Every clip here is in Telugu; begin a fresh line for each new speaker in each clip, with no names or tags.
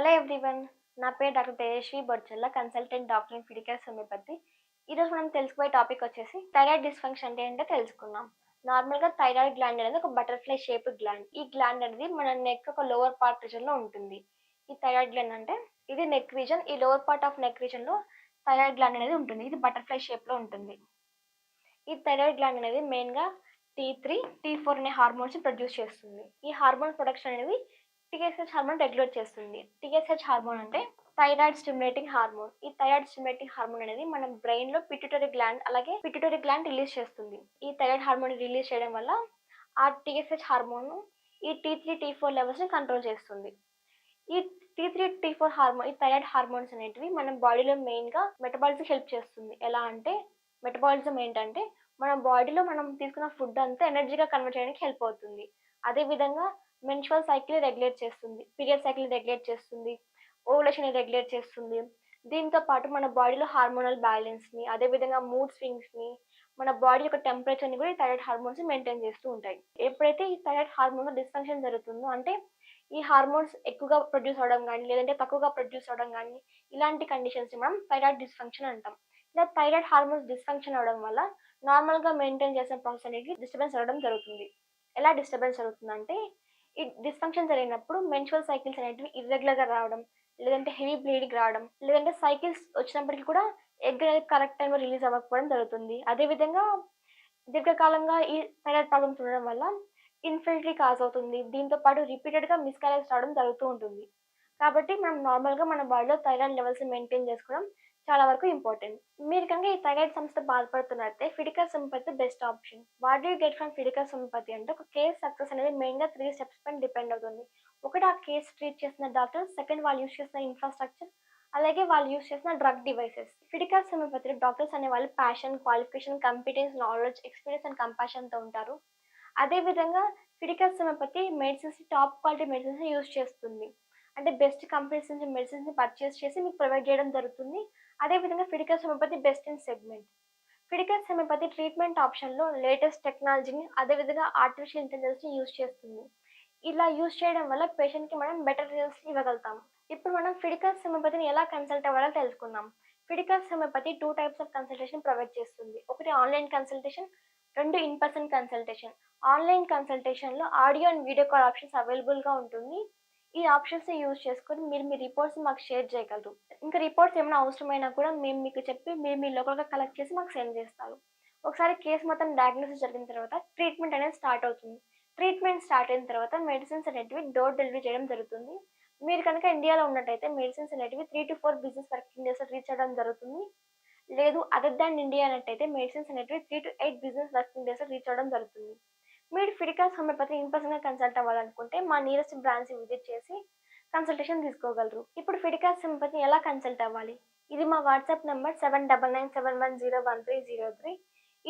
హలో ఎవ్రీవన్ నా పేరు doctor Tejaswi Bodchalla consultant doctor in Fiticus homeopathy ఈరోజు మనం తెలుసుకోబోయే టాపిక్ వచ్చేసి థైరాయిడ్ డిస్ఫంక్షన్ అంటే ఏంటో తెలుసుకుందాం. నార్మల్గా థైరాయిడ్ గ్లాండ్ అనేది ఒక బటర్ఫ్లై షేప్ గ్లాండ్ ఈ గ్లాండ్ అనేది మన నెక్ ఒక లోవర్ పార్ట్ రీజన్లో ఉంటుంది. ఈ థైరాయిడ్ గ్లాండ్ అంటే ఇది నెక్ రీజన్ ఈ లోవర్ పార్ట్ ఆఫ్ నెక్ రీజన్లో థైరాయిడ్ గ్లాండ్ అనేది ఉంటుంది. ఇది బటర్ఫ్లై షేప్లో ఉంటుంది. ఈ థైరాయిడ్ గ్లాండ్ అనేది మెయిన్గా టీ త్రీ టీ ఫోర్ అనే హార్మోన్స్ ప్రొడ్యూస్ చేస్తుంది. ఈ హార్మోన్ ప్రొడక్షన్ అనేది టీఎస్హెచ్ హార్మోన్ రెగ్యులేట్ చేస్తుంది. టీఎస్హెచ్ హార్మోన్ అంటే థైరాయిడ్ స్టిమ్యులేటింగ్ హార్మోన్ ఈ థైరాయిడ్ స్టిమ్యులేటింగ్ హార్మోన్ అనేది మన బ్రెయిన్లో పిట్యూటరీ గ్లాండ్ అలాగే పిట్యూటరీ గ్లాండ్ రిలీజ్ చేస్తుంది. ఈ థైరాయిడ్ హార్మోన్ రిలీజ్ చేయడం వల్ల ఆ టీఎస్హెచ్ హార్మోన్ ఈ టీ త్రీ టీ ఫోర్ లెవెల్స్ని కంట్రోల్ చేస్తుంది. ఈ T three T four hormone ఈ థైరాయిడ్ హార్మోన్స్ అనేటివి మన బాడీలో మెయిన్గా మెటబాలిజం హెల్ప్ చేస్తుంది. ఎలా అంటే మెటబాలిజం ఏంటంటే మన బాడీలో మనం తీసుకున్న ఫుడ్ అంతా ఎనర్జీగా కన్వర్ట్ చేయడానికి హెల్ప్ అవుతుంది. అదేవిధంగా మెన్షువల్ మెన్చువల్ సైకిల్ రెగ్యులేట్ చేస్తుంది పీరియడ్ సైకిల్ రెగ్యులేట్ చేస్తుంది ఓవులేషన్ రెగ్యులేట్ చేస్తుంది. దీంతో పాటు మన బాడీలో హార్మోనల్ బ్యాలెన్స్ని అదేవిధంగా మూడ్ స్వింగ్స్ని మన బాడీ యొక్క టెంపరేచర్ని కూడా ఈ థైరాయిడ్ హార్మోన్స్ మెయింటైన్ చేస్తూ ఉంటాయి. ఎప్పుడైతే ఈ థైరాయిడ్ హార్మోన్లో డిస్ఫంక్షన్ జరుగుతుందో అంటే ఈ హార్మోన్స్ ఎక్కువగా ప్రొడ్యూస్ అవడం కానీ లేదంటే తక్కువగా ప్రొడ్యూస్ అవడం కానీ ఇలాంటి కండిషన్స్ని మనం థైరాయిడ్ డిస్ఫంక్షన్ అంటాం. ఇలా థైరాయిడ్ హార్మోన్స్ డిస్ఫంక్షన్ అవడం వల్ల నార్మల్గా మెయింటైన్ చేసిన ప్రాసెస్ అనేది డిస్టర్బెన్స్ అవ్వడం జరుగుతుంది. ఎలా డిస్టర్బెన్స్ జరుగుతుందంటే ఈ డిస్ఫంక్షన్ జరిగినప్పుడు మెన్చువల్ సైకిల్స్ అనేటివి ఇర్రెగ్యులర్గా రావడం లేదంటే హెవీ బ్లీడింగ్ రావడం లేదంటే సైకిల్స్ వచ్చినప్పటికీ కూడా ఎగ్ అనేది కరెక్ట్ టైంలో రిలీజ్ అవ్వకపోవడం జరుగుతుంది. అదేవిధంగా దీర్ఘకాలంగా ఈ థైరాయిడ్ ప్రాబ్లమ్స్ ఉండడం వల్ల ఇన్ఫిల్టరీ కాజ్ అవుతుంది. దీంతో పాటు రిపీటెడ్గా మిస్కారేజ్ రావడం జరుగుతూ ఉంటుంది. కాబట్టి మనం నార్మల్గా మన బాడీలో థైరాయిడ్ లెవెల్స్ మెయింటైన్ చేసుకోవడం చాలా వరకు ఇంపార్టెంట్ మీరు కనుక ఈ థైరాయిడ్ సంస్థ బాధపడుతున్నట్టే Fiticus homeopathy best option what you get from Fiticus homeopathy అంటే ఒక కేస్ సక్సెస్ అనేది మెయిన్గా త్రీ స్టెప్స్ పైన డిపెండ్ అవుతుంది. ఒకటి ఆ కేస్ ట్రీట్ చేసిన డాక్టర్ సెకండ్ వాళ్ళు యూస్ చేసిన ఇన్ఫ్రాస్ట్రక్చర్ అలాగే వాళ్ళు యూస్ చేసిన డ్రగ్ డివైసెస్ ఫిడికల్ సిమోపతిలో డాక్టర్స్ అనే వాళ్ళు passion qualification competence knowledge experience and కంపాషన్తో ఉంటారు. అదేవిధంగా Fiticus homeopathy medicines top quality medicines use చేస్తుంది. అంటే బెస్ట్ కంపెనీస్ నుంచి మెడిసిన్స్ని పర్చేస్ చేసి మీకు ప్రొవైడ్ చేయడం జరుగుతుంది. అదేవిధంగా Fiticus homeopathy best in segment. Fiticus homeopathy treatment ఆప్షన్లో లేటెస్ట్ టెక్నాలజీని అదేవిధంగా ఆర్టిఫిషియల్ ఇంటెలిజెన్స్ని యూజ్ చేస్తుంది. ఇలా యూస్ చేయడం వల్ల పేషెంట్కి మనం బెటర్ రిజల్ట్స్ ఇవ్వగలుగుతాం. ఇప్పుడు మనం ఫిడికల్ హోమియోపతిని ఎలా కన్సల్ట్ అవ్వాలో తెలుసుకుందాం. Fiticus homeopathy two types of consultation provide చేస్తుంది. ఒకటి ఆన్లైన్ కన్సల్టేషన్ రెండు in person consultation. Online కన్సల్టేషన్లో audio and video call options అవైలబుల్గా ఉంటుంది. ఈ ఆప్షన్స్ని యూజ్ చేసుకొని మీరు మీ రిపోర్ట్స్ మాకు షేర్ చేయగలరు. ఇంకా రిపోర్ట్స్ ఏమైనా అవసరమైనా కూడా మేము మీకు చెప్పి మీరు మీ లోకల్గా కలెక్ట్ చేసి మాకు సెండ్ చేస్తారు. ఒకసారి కేసు మొత్తం డయాగ్నోసిస్ జరిగిన తర్వాత ట్రీట్మెంట్ అనేది స్టార్ట్ అవుతుంది. ట్రీట్మెంట్ స్టార్ట్ అయిన తర్వాత మెడిసిన్స్ అనేటివి డోర్ డెలివరీ చేయడం జరుగుతుంది. మీరు కనుక ఇండియాలో ఉన్నట్టయితే మెడిసిన్స్ అనేటివి three to four business working days reach అవ్వడం జరుగుతుంది. లేదు అదర్ దాన్ ఇండియా అన్నట్టయితే మెడిసిన్స్ అనేటివి three to eight business working days reach అవ్వడం జరుగుతుంది. మీరు ఫిడికల్స్ హోమియోపతి ఇన్ పర్సన్గా కన్సల్ట్ అవ్వాలనుకుంటే మా నియరెస్ట్ బ్రాంచ్ విజిట్ చేసి కన్సల్టేషన్ తీసుకోగలరు. ఇప్పుడు ఫిడికల్స్ హోమియోపతిని ఎలా కన్సల్ట్ అవ్వాలి? ఇది మా WhatsApp number seven double nine seven one zero one three zero three.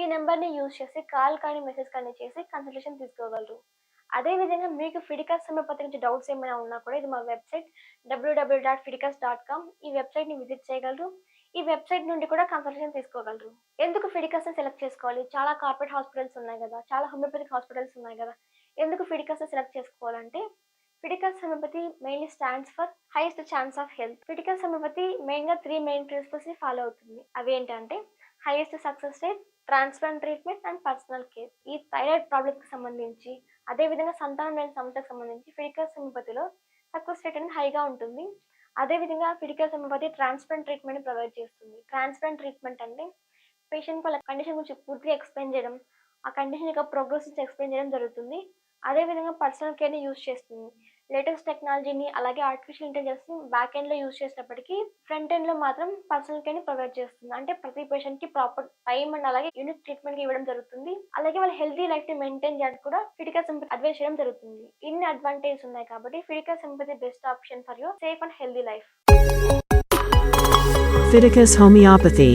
ఈ నెంబర్ని యూజ్ చేసి కాల్ కానీ మెసేజ్ కానీ చేసి కన్సల్టేషన్ తీసుకోగలరు. అదేవిధంగా మీకు ఫిడికల్స్ హోమియోపతి నుంచి డౌట్స్ ఏమైనా ఉన్నా కూడా ఇది మా website WWW dot Fiticus dot com. ఈ వెబ్సైట్ని విజిట్ చేయగలరు. ఈ వెబ్సైట్ నుండి కూడా కన్సల్టేషన్ తీసుకోగలరు. ఎందుకు ఫిడికస్ని సెలెక్ట్ చేసుకోవాలి? చాలా కార్పొరేట్ హాస్పిటల్స్ ఉన్నాయి కదా చాలా హోమియోపతిక్ హాస్పిటల్స్ ఉన్నాయి కదా ఎందుకు ఫిడికస్ని సెలెక్ట్ చేసుకోవాలంటే Fiticus homeopathy mainly stands for highest chance of health. Fiticus homeopathy మెయిన్గా త్రీ మెయిన్ ప్రిన్సిపల్స్ని ఫాలో అవుతుంది. అవి ఏంటంటే highest success rate transplant treatment and personal care. ఈ థైరాయిడ్ ప్రాబ్లమ్కి సంబంధించి అదేవిధంగా సంతానం లేని సమస్యకు సంబంధించి ఫిడికల్స్ హోమియోపతిలో సక్సెస్ రేట్ అనేది హైగా ఉంటుంది. అదేవిధంగా Fiticus homeopathy transplant treatment provide చేస్తుంది. ట్రాన్స్ప్లాంట్ ట్రీట్మెంట్ అంటే పేషెంట్ వాళ్ళ కండిషన్ గురించి పూర్తిగా ఎక్స్ప్లెయిన్ చేయడం ఆ కండిషన్ యొక్క ప్రోగ్రెస్ నుంచి ఎక్స్ప్లెయిన్ చేయడం జరుగుతుంది. అదేవిధంగా పర్సనల్ కేర్ని యూజ్ చేస్తుంది. లేటెస్ట్ టెక్నాలజీని అలాగే ఆర్టిఫిషియల్ ఇంటెలిజెన్స్ని బ్యాక్ ఎండ్లో యూజ్ చేసినప్పటికీ ఫ్రంట్ ఎండ్లో మాత్రం పర్సనల్ కేర్ని ప్రొవైడ్ చేస్తుంది. అంటే ప్రతి పేషెంట్కి ప్రాపర్ టైం అండ్ అలాగే యూనిక్ ట్రీట్మెంట్ ఇవ్వడం జరుగుతుంది. అలాగే వాళ్ళ హెల్తీ లైఫ్ని మెయింటైన్ చేయడానికి కూడా ఫిడికా సింపతి అడ్వైస్ చేయడం జరుగుతుంది. ఇన్ని అడ్వాంటేజ్ ఉన్నాయి కాబట్టి Fiticus homeopathy best option for your safe and healthy life
Fiticus Homeopathy.